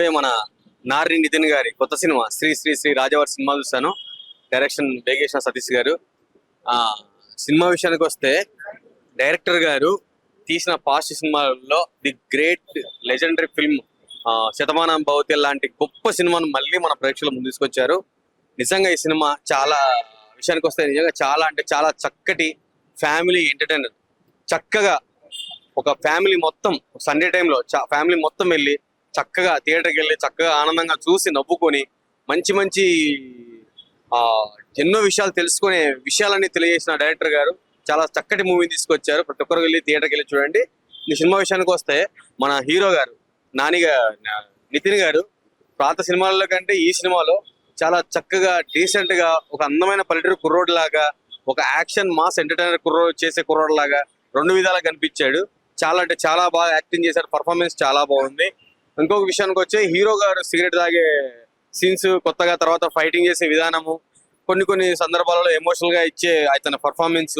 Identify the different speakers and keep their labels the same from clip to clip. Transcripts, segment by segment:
Speaker 1: ఇప్పుడే మన నారి నితిన్ గారి కొత్త సినిమా శ్రీ శ్రీ శ్రీ రాజవారి సినిమా చూశాను. డైరెక్షన్ వేగేశ్వర సతీష్ గారు. ఆ సినిమా విషయానికి వస్తే డైరెక్టర్ గారు తీసిన పాస్ట్ సినిమాల్లో the great legendary film Shatamanam Bhavati లాంటి గొప్ప సినిమాను మళ్ళీ మన ప్రేక్షకుల ముందు తీసుకొచ్చారు. నిజంగా ఈ సినిమా చాలా విషయానికి వస్తే నిజంగా చాలా అంటే చాలా చక్కటి ఫ్యామిలీ ఎంటర్టైనర్. చక్కగా ఒక ఫ్యామిలీ మొత్తం సండే టైంలో ఫ్యామిలీ మొత్తం వెళ్ళి చక్కగా థియేటర్కి వెళ్ళి చక్కగా ఆనందంగా చూసి నవ్వుకొని మంచి మంచి ఆ ఎన్నో విషయాలు తెలుసుకునే విషయాలన్నీ తెలియజేసిన డైరెక్టర్ గారు. చాలా చక్కటి మూవీ తీసుకొచ్చారు. ప్రతి ఒక్కరు వెళ్ళి థియేటర్కి వెళ్ళి చూడండి. ఈ సినిమా విషయానికి వస్తే మన హీరో గారు నానిగా నితిన్ గారు పాత సినిమాల్లో కంటే ఈ సినిమాలో చాలా చక్కగా డీసెంట్గా ఒక అందమైన పల్లెటూరు కుర్రోడ్ లాగా ఒక యాక్షన్ మాస్ ఎంటర్టైనర్ కుర్రోడ్ చేసే కుర్రోడ్ లాగా రెండు విధాలుగా కనిపించాడు. చాలా అంటే చాలా బాగా యాక్టింగ్ చేశాడు పర్ఫార్మెన్స్ చాలా బాగుంది. ఇంకొక విషయానికి వచ్చే హీరో గారు సిగరెట్ తాగే సీన్స్ కొత్తగా తర్వాత ఫైటింగ్ చేసే విధానము కొన్ని కొన్ని సందర్భాలలో ఎమోషనల్గా ఇచ్చే అతని పర్ఫార్మెన్స్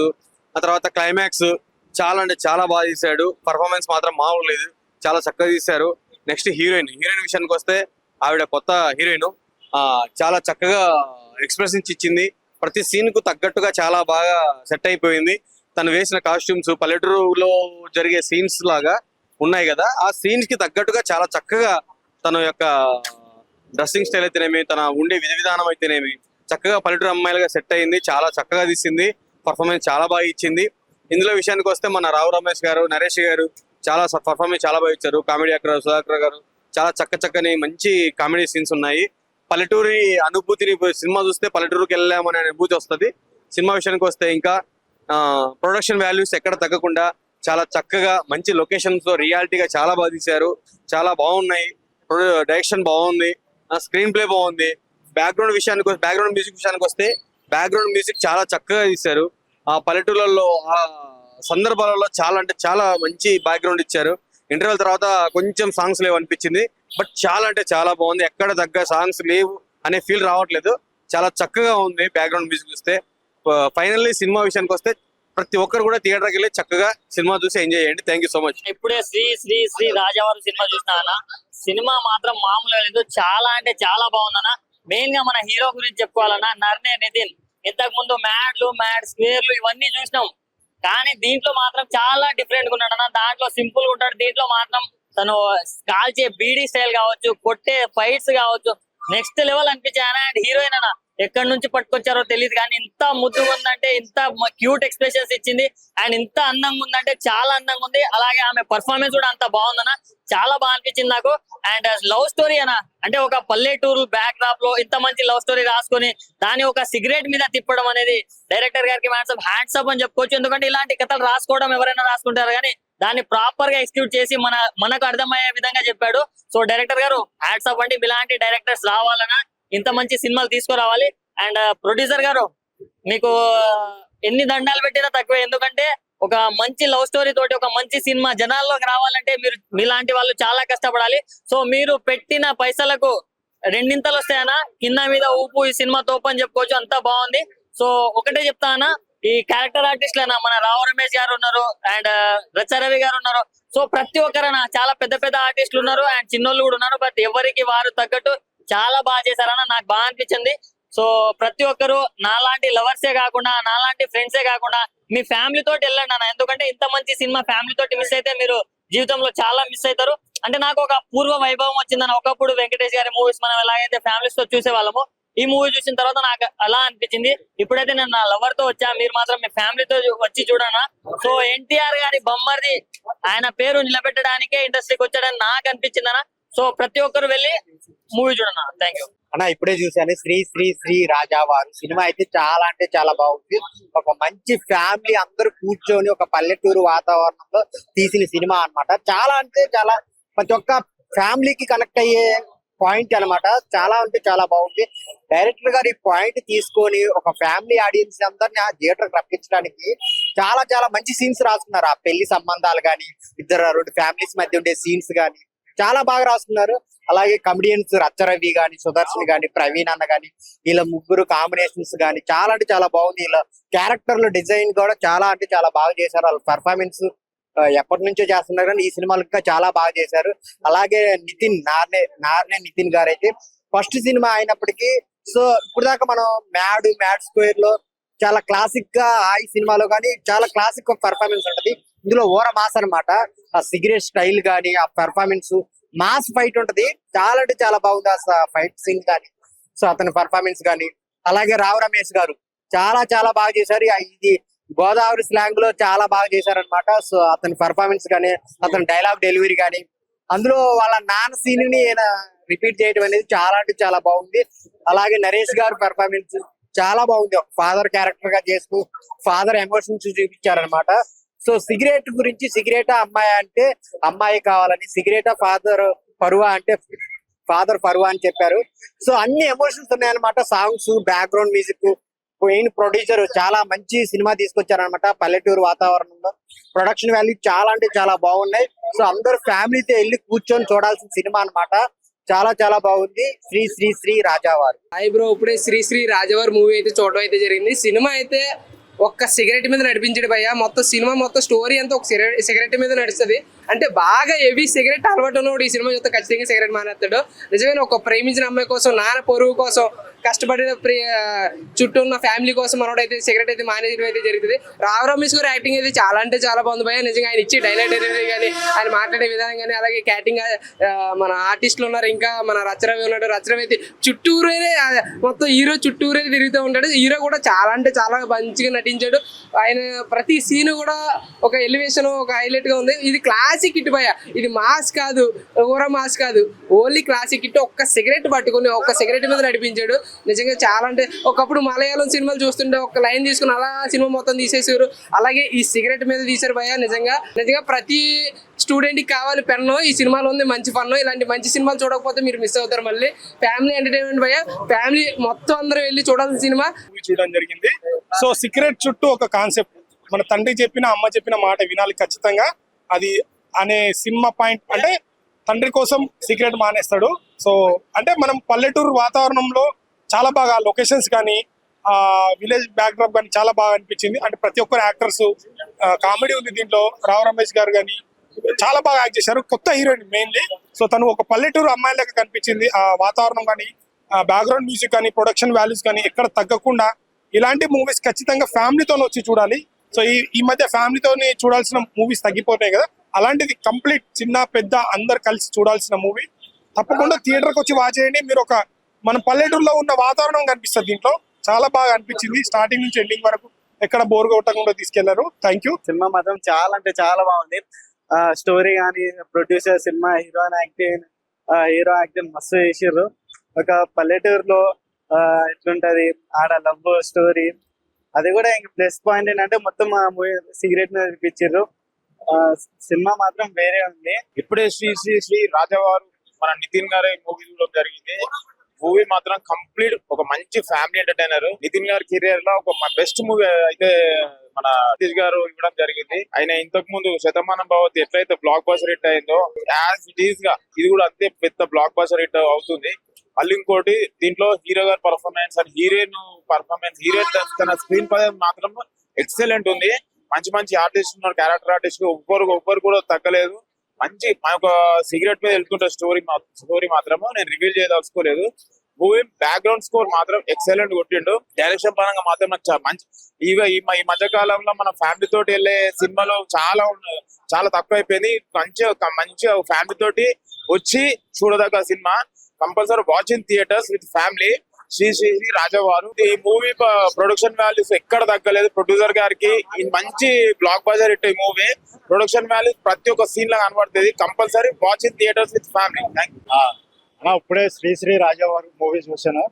Speaker 1: ఆ తర్వాత క్లైమాక్స్ చాలా అంటే చాలా బాగా తీశాడు. పర్ఫార్మెన్స్ మాత్రం మామూలు లేదు చాలా చక్కగా తీశారు. నెక్స్ట్ హీరోయిన్ హీరోయిన్ విషయానికి వస్తే ఆవిడ కొత్త హీరోయిన్ చాలా చక్కగా ఎక్స్ప్రెషన్స్ ఇచ్చింది. ప్రతి సీన్కు తగ్గట్టుగా చాలా బాగా సెట్ అయిపోయింది. తను వేసిన కాస్ట్యూమ్స్ పల్లెటూరులో జరిగే సీన్స్ లాగా ఉన్నాయి కదా ఆ సీన్స్కి తగ్గట్టుగా చాలా చక్కగా తన యొక్క డ్రెస్సింగ్ స్టైల్ అయితేనేమి తన ఉండే విధి విధానం అయితేనేమి చక్కగా పల్లెటూరు అమ్మాయిలుగా సెట్ అయింది చాలా చక్కగా తీసింది పర్ఫార్మెన్స్ చాలా బాగా ఇచ్చింది. ఇందులో విషయానికి వస్తే మన రావు రమేష్ గారు నరేష్ గారు చాలా పర్ఫార్మెన్స్ చాలా బాగా ఇచ్చారు. కామెడీ యాక్టర్ సుధాకర్ గారు చాలా చక్క చక్కని మంచి కామెడీ సీన్స్ ఉన్నాయి. పల్లెటూరి అనుభూతిని సినిమా చూస్తే పల్లెటూరుకి వెళ్ళామనే అనుభూతి వస్తుంది. సినిమా విషయానికి వస్తే ఇంకా ప్రొడక్షన్ వాల్యూస్ ఎక్కడ తగ్గకుండా చాలా చక్కగా మంచి లొకేషన్స్తో రియాలిటీగా చాలా బాగా తీశారు. చాలా బాగున్నాయి. డైరెక్షన్ బాగుంది. స్క్రీన్ ప్లే బాగుంది. బ్యాక్గ్రౌండ్ విషయానికి బ్యాక్గ్రౌండ్ మ్యూజిక్ విషయానికి వస్తే బ్యాక్గ్రౌండ్ మ్యూజిక్ చాలా చక్కగా తీశారు. ఆ పల్లెటూర్లలో ఆ సందర్భాలలో చాలా అంటే చాలా మంచి బ్యాక్గ్రౌండ్ ఇచ్చారు. ఇంటర్వెల్ తర్వాత కొంచెం సాంగ్స్ లేవు అనిపించింది. బట్ చాలా అంటే చాలా బాగుంది. ఎక్కడ తగ్గ సాంగ్స్ లేవు అనే ఫీల్ రావట్లేదు. చాలా చక్కగా ఉంది బ్యాక్గ్రౌండ్ మ్యూజిక్ చూస్తే ఫైనల్లీ సినిమా విషయానికి వస్తే ప్రతి ఒక్కరు కూడా థియేటర్కి వెళ్ళి చక్కగా సినిమా చూసి ఎంజాయ్ చేయండి. థ్యాంక్ యూ సో మచ్
Speaker 2: ఇప్పుడే శ్రీ శ్రీ శ్రీ రాజావారి సినిమా చూసినా సినిమా మాత్రం మామూలుగా లేదు. చాలా అంటే చాలా బాగుందన్న. మెయిన్గా మన హీరో గురించి చెప్పుకోవాలన్నా నర్నే నితిన్. ఇంతకు ముందు మ్యాడ్లు మ్యాడ్ స్క్వేర్లు ఇవన్నీ చూసినాం. కానీ దీంట్లో మాత్రం చాలా డిఫరెంట్గా ఉన్నాడు అన్న. దాంట్లో సింపుల్గా ఉంటాడు. దీంట్లో మాత్రం తను కాల్చే బీడీ స్టైల్ కావచ్చు కొట్టే ఫైట్స్ కావచ్చు నెక్స్ట్ లెవెల్ అనిపించాయన అండ్ హీరోయిన్ అన్న. ఎక్కడి నుంచి పట్టుకొచ్చారో తెలియదు కానీ ఇంత ముద్దుగా ఉందంటే ఇంత క్యూట్ ఎక్స్ప్రెషన్స్ ఇచ్చింది. అండ్ ఇంత అందంగా ఉందంటే చాలా అందంగా ఉంది. అలాగే ఆమె పర్ఫార్మెన్స్ కూడా అంత బాగుందన్న చాలా బాగా అనిపించింది నాకు. అండ్ లవ్ స్టోరీ అన్న అంటే ఒక పల్లెటూరు బ్యాక్ డ్రాప్లో ఇంత మంచి లవ్ స్టోరీ రాసుకొని దాన్ని ఒక సిగరెట్ మీద తిప్పడం అనేది డైరెక్టర్ గారికి హ్యాండ్సప్ హ్యాండ్సప్ అని చెప్పుకోవచ్చు. ఎందుకంటే ఇలాంటి కథలు రాసుకోవడం ఎవరైనా రాసుకుంటారు కానీ దాన్ని ప్రాపర్గా ఎక్స్క్యూట్ చేసి మన మనకు అర్థమయ్యే విధంగా చెప్పాడు. సో డైరెక్టర్ గారు హ్యాండ్సప్ అంటే ఇలాంటి డైరెక్టర్స్ రావాలన్నా ఇంత మంచి సినిమాలు తీసుకురావాలి. అండ్ ప్రొడ్యూసర్ uh, గారు మీకు uh, ఎన్ని దండాలు పెట్టినా తక్కువే. ఎందుకంటే ఒక మంచి లవ్ స్టోరీ తోటి ఒక మంచి సినిమా జనాల్లోకి రావాలంటే మీరు మీలాంటి వాళ్ళు చాలా కష్టపడాలి. సో మీరు పెట్టిన పైసలకు రెండింతలు వస్తాయనా కింద మీద ఊపు ఈ సినిమా తోపని చెప్పుకోవచ్చు. అంతా బాగుంది. సో ఒకటే చెప్తానా ఈ క్యారెక్టర్ ఆర్టిస్ట్లైనా మన రావు రమేష్ గారు ఉన్నారు అండ్ uh, రచరవి గారు ఉన్నారు. సో ప్రతి ఒక్కరైనా చాలా పెద్ద పెద్ద ఆర్టిస్టులు ఉన్నారు అండ్ చిన్నోళ్ళు కూడా ఉన్నారు. బట్ ఎవరికి వారు తగ్గట్టు చాలా బాగా చేశారన్న నాకు బాగా అనిపించింది. సో ప్రతి ఒక్కరు నాలాంటి లవర్సే కాకుండా నాలాంటి ఫ్రెండ్సే కాకుండా మీ ఫ్యామిలీ తోటి వెళ్ళండి అన్న. ఎందుకంటే ఇంత మంచి సినిమా ఫ్యామిలీ తోటి మిస్ అయితే మీరు జీవితంలో చాలా మిస్ అవుతారు. అంటే నాకు ఒక పూర్వ వైభవం వచ్చిందని ఒకప్పుడు వెంకటేష్ గారి మూవీస్ మనం ఎలాగైతే ఫ్యామిలీస్తో చూసే వాళ్ళము ఈ మూవీ చూసిన తర్వాత నాకు అలా అనిపించింది. ఇప్పుడైతే నేను నా లవర్తో వచ్చా మీరు మాత్రం మీ ఫ్యామిలీతో వచ్చి చూడనా? సో ఎన్టీఆర్ గారి బొమ్మర్ది ఆయన పేరు నిలబెట్టడానికే ఇండస్ట్రీకి వచ్చాడని నాకు అనిపించిందనా సో ప్రతి ఒక్కరు వెళ్ళి మూవీ చూడనా? థ్యాంక్ యూ
Speaker 3: అన్న ఇప్పుడే చూశాను. శ్రీ శ్రీ శ్రీ రాజా వారు సినిమా అయితే చాలా అంటే చాలా బాగుంది. ఒక మంచి ఫ్యామిలీ అందరూ కూర్చొని ఒక పల్లెటూరు వాతావరణంలో తీసిన సినిమా అన్నమాట. చాలా అంటే చాలా ప్రతి ఒక్క ఫ్యామిలీకి కనెక్ట్ అయ్యే పాయింట్ అన్నమాట. చాలా అంటే చాలా బాగుంది. డైరెక్టర్ గారు ఈ పాయింట్ తీసుకొని ఒక ఫ్యామిలీ ఆడియన్స్ అందరిని ఆ థియేటర్ రప్పించడానికి చాలా చాలా మంచి సీన్స్ రాసుకున్నారు. ఆ పెళ్ళి సంబంధాలు కానీ ఇద్దరు రెండు ఫ్యామిలీస్ మధ్య ఉండే సీన్స్ కానీ చాలా బాగా రాసుకున్నారు. అలాగే కమెడియన్స్ రచ్చరవి గాని సుదర్శన్ గాని ప్రవీణ్ అన్న గాని వీళ్ళ ముగ్గురు కాంబినేషన్స్ గాని చాలా అంటే చాలా బాగుంది. వీళ్ళ క్యారెక్టర్ల డిజైన్ కూడా చాలా అంటే చాలా బాగా చేశారు. వాళ్ళ పర్ఫార్మెన్స్ ఎప్పటి నుంచో చేస్తున్నారు కానీ ఈ సినిమాలు ఇంకా చాలా బాగా చేశారు. అలాగే నితిన్ నార్నే నార్నే నితిన్ గారు అయితే ఫస్ట్ సినిమా అయినప్పటికీ సో ఇప్పుడు దాకా మనం మ్యాడ్ మ్యాడ్ స్క్వేర్లో చాలా క్లాసిక్గా ఆ ఈ సినిమాలో కానీ చాలా క్లాసిక్ పర్ఫార్మెన్స్ ఉంటది. ఇందులో ఓర మాస్ అన్నమాట. ఆ సిగరెట్ స్టైల్ కానీ ఆ పర్ఫార్మెన్స్ మాస్ ఫైట్ ఉంటది. చాలా అంటే చాలా బాగుంది ఆ ఫైట్ సీన్ కానీ సో అతని పెర్ఫార్మెన్స్ కానీ. అలాగే రావు రమేష్ గారు చాలా చాలా బాగా చేశారు. ఇది గోదావరి స్లాంగ్లో చాలా బాగా చేశారనమాట సో అతని పర్ఫార్మెన్స్ కానీ అతని డైలాగ్ డెలివరీ కానీ అందులో వాళ్ళ నాన్న సీన్ని రిపీట్ చేయడం అనేది చాలా అంటే చాలా బాగుంది. అలాగే నరేష్ గారు పర్ఫార్మెన్స్ చాలా బాగుంది. ఒక ఫాదర్ క్యారెక్టర్గా చేస్తూ ఫాదర్ ఎమోషన్స్ చూపించారనమాట సో సిగరెట్ గురించి సిగరెట్ అమ్మాయి అంటే అమ్మాయి కావాలని సిగరెట్ ఫాదర్ పరువా అంటే ఫాదర్ పరువా అని చెప్పారు. సో అన్ని ఎమోషన్స్ ఉన్నాయన్నమాట. Songs background music main producer చాలా మంచి సినిమా తీసుకొచ్చారనమాట పల్లెటూరు వాతావరణంలో. ప్రొడక్షన్ వాల్యూ చాలా అంటే చాలా బాగున్నాయి. సో అందరు ఫ్యామిలీతో వెళ్ళి కూర్చొని చూడాల్సిన సినిమా అన్నమాట. చాలా చాలా బాగుంది. శ్రీ శ్రీ శ్రీ రాజావారు.
Speaker 4: హాయ్ బ్రో ఇప్పుడే శ్రీ శ్రీ రాజవారి మూవీ అయితే చూడడం అయితే జరిగింది. సినిమా అయితే ఒక్క సిగరెట్ మీద నడిపించాడు భయ్య. మొత్తం సినిమా మొత్తం స్టోరీ అంతా ఒక సిగరెట్ మీద నడుస్తుంది. అంటే బాగా హెవీ సిగరెట్ అలవాటు ఉన్నవాడు ఈ సినిమా చూస్తే ఖచ్చితంగా సిగరెట్ మానేస్తాడు. నిజమైన ఒక ప్రేమించిన అమ్మాయి కోసం నాన్న పొరుగు కోసం కష్టపడిన ప్రియ చుట్టూ ఉన్న ఫ్యామిలీ కోసం మనోడు అయితే సిగరెట్ అయితే మానేయడం అయితే జరుగుతుంది. రావు రమేష్ గారు యాక్టింగ్ అయితే చాలా అంటే చాలా బాగుంది. భయ నిజంగా ఆయన ఇచ్చి డైలాగ్ డెలివరీ కానీ ఆయన మాట్లాడే విధానం కానీ అలాగే క్యాటింగ్ మన ఆర్టిస్టులు ఉన్నారు ఇంకా మన రచరవి ఉన్నాడు. రచరవి అయితే చుట్టూరే మొత్తం హీరో చుట్టూరే తిరుగుతూ ఉంటాడు. హీరో కూడా చాలా అంటే చాలా మంచిగా నటించాడు. ఆయన ప్రతి సీన్ కూడా ఒక ఎలివేషన్ ఒక హైలైట్గా ఉంది. ఇది క్లాస్ క్లాసిక్ హిట్ భయ ఇది మాస్ కాదు ఊర మాస్ కాదు. ఓన్లీ క్లాసిక్ హిట్ ఒక్క సిగరెట్ పట్టుకొని ఒక్క సిగరెట్ మీద నడిపించాడు. నిజంగా చాలా అంటే ఒకప్పుడు మలయాళం సినిమాలు చూస్తుంటే ఒక లైన్ తీసుకుని అలా సినిమా మొత్తం తీసేసారు అలాగే ఈ సిగరెట్ మీద తీశారు భయ నిజంగా. నిజంగా ప్రతి స్టూడెంట్కి కావాలి పెన్ను ఈ సినిమాలో ఉంది మంచి పన్ను ఇలాంటి మంచి సినిమాలు చూడకపోతే మీరు మిస్ అవుతారు మళ్ళీ. ఫ్యామిలీ ఎంటర్టైన్మెంట్ భయ ఫ్యామిలీ మొత్తం అందరూ వెళ్ళి చూడాల్సిన సినిమా.
Speaker 5: చూడడం జరిగింది. సో సిగరెట్ చుట్టూ ఒక కాన్సెప్ట్ మన తండ్రి చెప్పిన అమ్మ చెప్పిన మాట వినాలి ఖచ్చితంగా. అది అనే సినిమా పాయింట్ అంటే తండ్రి కోసం సీక్రెట్ మానేస్తాడు. సో అంటే మనం పల్లెటూరు వాతావరణంలో చాలా బాగా లొకేషన్స్ కానీ ఆ విలేజ్ బ్యాక్డ్రాప్ కానీ చాలా బాగా అనిపించింది. అంటే ప్రతి ఒక్కరు యాక్టర్స్ కామెడీ ఉంది దీంట్లో. రావు రమేష్ గారు కానీ చాలా బాగా యాక్ట్ చేశారు. కొత్త హీరోయిన్ మెయిన్లీ. సో తను ఒక పల్లెటూరు అమ్మాయి లెక్క కనిపించింది. ఆ వాతావరణం కానీ బ్యాక్గ్రౌండ్ మ్యూజిక్ కానీ ప్రొడక్షన్ వాల్యూస్ కానీ ఎక్కడ తగ్గకుండా ఇలాంటి మూవీస్ ఖచ్చితంగా ఫ్యామిలీతో వచ్చి చూడాలి. సో ఈ ఈ మధ్య ఫ్యామిలీతో చూడాల్సిన మూవీస్ తగ్గిపోతాయి కదా. అలాంటిది కంప్లీట్ చిన్న పెద్ద అందరు కలిసి చూడాల్సిన మూవీ. తప్పకుండా థియేటర్కి వచ్చి వాచ్ చేయండి. మీరు ఒక మన పల్లెటూరులో ఉన్న వాతావరణం కనిపిస్తుంది దీంట్లో. చాలా బాగా అనిపించింది. స్టార్టింగ్ నుంచి ఎండింగ్ వరకు ఎక్కడ బోర్ కొట్టకుండా తీసుకెళ్ళారు. థ్యాంక్ యూ
Speaker 6: సినిమా మాత్రం చాలా అంటే చాలా బాగుంది. స్టోరీ కానీ producer cinema heroine acting hero acting మస్తు చేసిర్రు. ఒక పల్లెటూరులో ఆ, ఎట్లుంటది? ఆడ లవ్ స్టోరీ అది కూడా ఇంక ప్లస్ పాయింట్ ఏంటంటే మొత్తం మూవీ సిగరెట్ మీద చూపించారు సినిమా మాత్రం వేరే ఉంది.
Speaker 7: ఇప్పుడే శ్రీ శ్రీ శ్రీ రాజావారు మన నితిన్ గారి మూవీ చూడడం జరిగింది. మూవీ మాత్రం కంప్లీట్ ఒక మంచి ఫ్యామిలీ ఎంటర్టైనర్. నితిన్ గారి కెరియర్లో ఒక బెస్ట్ మూవీ అయితే మన సతీష్ గారు ఇవ్వడం జరిగింది. ఆయన ఇంతకు ముందు శతమానం భవతి ఎట్లయితే బ్లాక్ బస్టర్ హిట్ అయిందో యాజ్ ఇట్ ఈస్గా ఇది కూడా అంతే పెద్ద బ్లాక్ బస్టర్ హిట్ అవుతుంది. మళ్ళీ ఇంకోటి దీంట్లో హీరో గారి performance and heroine performance heroine తన స్క్రీన్ పై మాత్రం ఎక్సలెంట్ ఉంది. మంచి మంచి ఆర్టిస్ట్ ఉన్నారు క్యారెక్టర్ ఆర్టిస్ట్ ఒక్కరు ఒక్కరు కూడా తగ్గలేదు. మంచి మన ఒక సిగరెట్ మీద వెళ్తుంటే స్టోరీ స్టోరీ మాత్రము నేను రివ్యూ చేయదలుచుకోలేదు. మూవీ బ్యాక్గ్రౌండ్ స్కోర్ మాత్రం ఎక్సలెంట్ కొట్టిండు. డైరెక్షన్ పరంగా మాత్రం నాకు మంచి ఇవ ఈ మధ్య కాలంలో మన ఫ్యామిలీ తోటి వెళ్ళే సినిమాలో చాలా చాలా తక్కువ అయిపోయింది మంచిగా మంచిగా ఫ్యామిలీ తోటి వచ్చి చూడదగ్గ cinema. Compulsory watching theatres with family Sri Sri Sri Rajavaru. ఈ మూవీ ప్రొడక్షన్ వాల్యూస్ ఎక్కడ తగ్గలేదు. ప్రొడ్యూసర్ గారికి మంచి బ్లాక్ బజార్ ఇట్టే ఈ మూవీ ప్రొడక్షన్ వాల్యూస్ ప్రతి ఒక్క సీన్ లా కనబడుతుంది. Compulsory watch in theatres with family
Speaker 8: అన్న ఇప్పుడే శ్రీ శ్రీ రాజావారు మూవీ చూసాను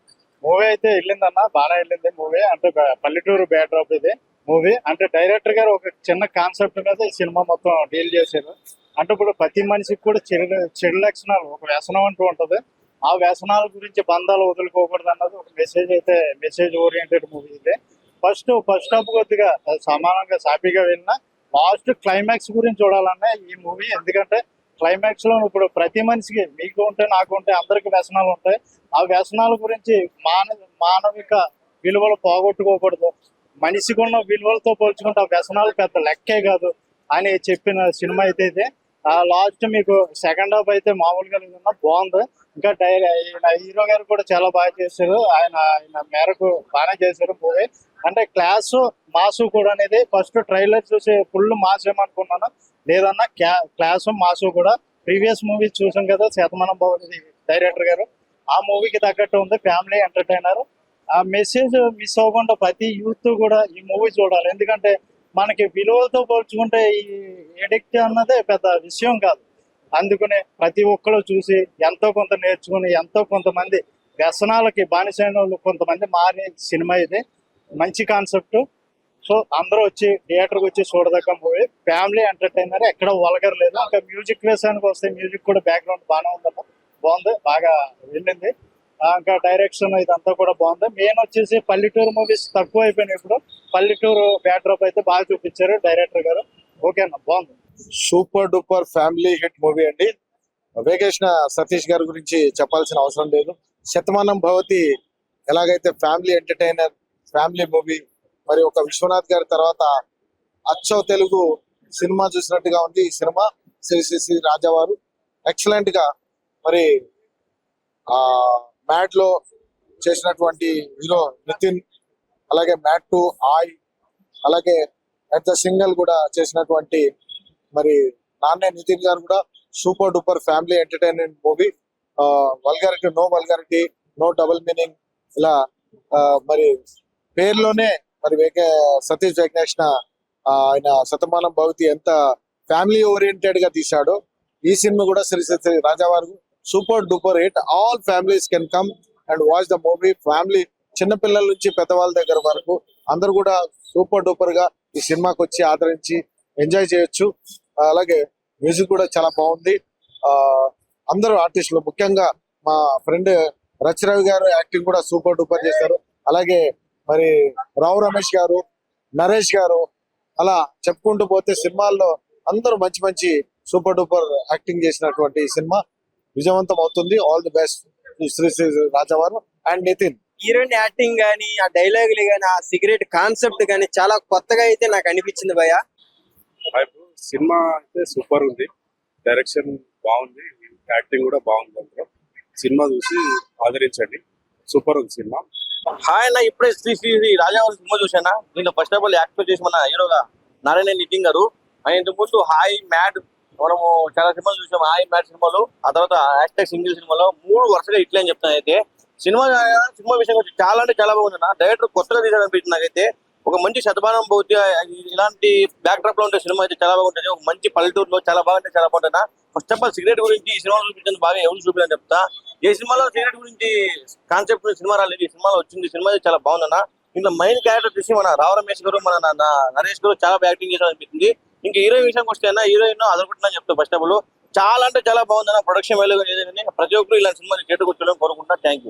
Speaker 8: మూవీ అయితే వెళ్ళిందన్న బాగా వెళ్ళింది మూవీ అంటే పల్లెటూరు బ్యాక్డ్రాప్ ఇది మూవీ అంటే డైరెక్టర్ గారు ఒక చిన్న కాన్సెప్ట్ మీద ఈ సినిమా మొత్తం డీల్ చేశారు. అంటే ఇప్పుడు ప్రతి మనిషికి కూడా చెడు చెడు లక్షణాలు ఒక వ్యసనం అంటూ ఉంటది. ఆ వ్యసనాల గురించి బంధాలు వదులుకోకూడదు అన్నది ఒక మెసేజ్ అయితే మెసేజ్ ఓరియంటెడ్ మూవీ ఇది. ఫస్ట్ ఫస్ట్ హాఫ్ కొద్దిగా సమానంగా సాఫీగా వెళ్ళిన లాస్ట్ క్లైమాక్స్ గురించి చూడాలన్నా ఈ మూవీ ఎందుకంటే క్లైమాక్స్లో ఇప్పుడు ప్రతి మనిషికి మీకు ఉంటే నాకు ఉంటే అందరికి వ్యసనాలు ఉంటాయి. ఆ వ్యసనాల గురించి మానవ మానవిక విలువలు పోగొట్టుకోకూడదు. మనిషికి ఉన్న విలువలతో పోల్చుకుంటే ఆ వ్యసనాలు పెద్ద లెక్కే కాదు అని చెప్పిన సినిమా అయితే ఇది. ఆ లాస్ట్ మీకు సెకండ్ హాఫ్ అయితే మామూలుగా లేదన్నా బాగుంది. ఇంకా ఈయన హీరో గారు కూడా చాలా బాగా చేశారు. ఆయన ఆయన మేరకు బాగానే చేశారు మూవీ. అంటే క్లాస్ మాసు కూడా అనేది ఫస్ట్ ట్రైలర్ చూసి ఫుల్ మాస్ ఏమనుకున్నాను లేదన్నా క్లా క్లాసు మాసు కూడా ప్రీవియస్ మూవీ చూసాం కదా శతమానం భవన్ డైరెక్టర్ గారు. ఆ మూవీకి తగ్గట్టు ఉంది ఫ్యామిలీ ఎంటర్టైనర్. ఆ మెసేజ్ మిస్ అవ్వకుండా ప్రతి యూత్ కూడా ఈ మూవీ చూడాలి. ఎందుకంటే మనకి విలువలతో పోల్చుకుంటే ఈ ఎడిక్ట్ అన్నదే పెద్ద విషయం కాదు. అందుకనే ప్రతి ఒక్కరు చూసి ఎంతో కొంత నేర్చుకుని ఎంతో కొంతమంది వ్యసనాలకి బానిసైన వాళ్ళు కొంతమంది మారిన సినిమా ఇది. మంచి కాన్సెప్ట్. సో అందరూ వచ్చి థియేటర్కి వచ్చి చూడదగ్గ మూవీ ఫ్యామిలీ ఎంటర్టైనర్ ఎక్కడ వలగర్ లేదు. ఇంకా మ్యూజిక్ వేసానికి వస్తే మ్యూజిక్ కూడా బ్యాక్గ్రౌండ్ బాగానే ఉందన్న బాగుంది. బాగా వెళ్ళింది. ఇంకా డైరెక్షన్ ఇదంతా కూడా బాగుంది. మెయిన్ వచ్చేసి పల్లెటూరు మూవీస్ తక్కువ అయిపోయినాయి ఇప్పుడు. పల్లెటూరు బ్యాక్డ్రాప్ అయితే బాగా చూపించారు డైరెక్టర్ గారు. ఓకే అన్న బాగుంది.
Speaker 9: Super duper family hit movie అండి. వేకేష్ణ సతీష్ గారి గురించి చెప్పాల్సిన అవసరం లేదు. శతమానం భవతి ఎలాగైతే ఫ్యామిలీ ఎంటర్టైనర్ ఫ్యామిలీ మూవీ మరి ఒక విశ్వనాథ్ గారి తర్వాత అచ్చో తెలుగు సినిమా చూసినట్టుగా ఉంది ఈ సినిమా. శ్రీ శ్రీ శ్రీ రాజావారు. ఎక్సలెంట్గా మరి ఆ మ్యాట్లో చేసినటువంటి హీరో నితిన్ అలాగే మ్యాట్ టు ఆయ్ అలాగే అట్ ద సింగల్ కూడా చేసినటువంటి మరి నాన్నే నితిన్ గారు కూడా super duper family entertainment movie. Vulgarity no vulgarity no double meaning ఇలా ఆ, మరి పేర్లోనే మరి వేకే సతీష్ వెంకటేష్ణ ఆయన శతమానం భవతి ఎంత ఫ్యామిలీ ఓరియంటెడ్గా తీశాడో ఈ సినిమా కూడా Sri Sri Rajavaru super duper hit. All families can come and watch the movie family చిన్నపిల్లల నుంచి పెద్దవాళ్ళ దగ్గర వరకు అందరూ కూడా సూపర్ డూపర్గా ఈ సినిమాకి వచ్చి ఆదరించి ఎంజాయ్ చేయొచ్చు. అలాగే మ్యూజిక్ కూడా చాలా బాగుంది. ఆ అందరూ ఆర్టిస్టులు ముఖ్యంగా మా ఫ్రెండ్ రవి గారు యాక్టింగ్ కూడా సూపర్ డూపర్ చేశారు. అలాగే మరి రావు రమేష్ గారు నరేష్ గారు అలా చెప్పుకుంటూ పోతే సినిమాల్లో అందరూ మంచి మంచి సూపర్ డూపర్ యాక్టింగ్ చేసినటువంటి సినిమా విజయవంతం అవుతుంది. All the best Sri Sri Rajavaru and Nitin.
Speaker 10: Heroine acting కానీ ఆ డైలాగులు కానీ ఆ సిగరెట్ కాన్సెప్ట్ కానీ చాలా కొత్తగా అయితే నాకు అనిపించింది భయ్య.
Speaker 11: సినిమా అయితే సూపర్ ఉంది. డైరెక్షన్ బాగుంది. యాక్టింగ్ కూడా బాగుంది అందులో సినిమా చూసి ఆదరించండి. సూపర్ ఉంది సినిమా.
Speaker 12: హాయ్ అన్న ఇప్పుడే శ్రీ శ్రీ శ్రీ రాజావారి సినిమా చూసానా దీంట్లో ఫస్ట్ ఆఫ్ ఆల్ యాక్ట్ చేసి మన హీరోగా నారాయణ నితిన్ గారు. ఆయన ముందు హాయ్ మ్యాడ్ మనము చాలా సినిమాలు చూసాం. హాయ్ మ్యాడ్ సినిమాలు ఆ తర్వాత హ్యాష్ సింగిల్ సినిమాలో మూడు వరుసగా ఇట్లే అని చెప్తాను అయితే. సినిమా సినిమా విషయం చాలా అంటే చాలా బాగుంది నా డైరెక్టర్ కొత్తగా తీసాడు అనిపించింది నాకైతే. ఒక మంచి శతమానం బౌద్ధ ఇలాంటి బ్యాక్ డ్రాప్లో ఉండే సినిమా అయితే చాలా బాగుంటుంది. ఒక మంచి పల్లెటూరులో చాలా బాగుంటే చాలా బాగుంటుంది. ఫస్ట్ ఆఫ్ ఆల్ సిగరెట్ గురించి ఈ సినిమా చూపించింది బాగా ఎవరు చూపించని చెప్తా. ఈ సినిమాలో సిగరెట్ గురించి కాన్సెప్ట్ సినిమా రాలేదు ఈ సినిమాలో వచ్చింది సినిమా అయితే చాలా బాగుందన్న. ఇందులో మెయిన్ క్యారెక్టర్ చూసి మన రావు రమేష్ గారు మన నరేష్ గారు చాలా యాక్టింగ్ చేసిన అనిపించింది ఇంకా హీరోయిన్ విషయానికి వస్తే హీరోయిన్ అదొకటి చెప్తా ఫస్ట్ ఆఫ్ ఆల్ చాలా అంటే చాలా బాగుందన్న ప్రొడక్షన్ వాల్యూ ప్రతి ఒక్కరు ఇలాంటి సినిమా థియేటర్కి కోరుకుంటున్నా. Thank you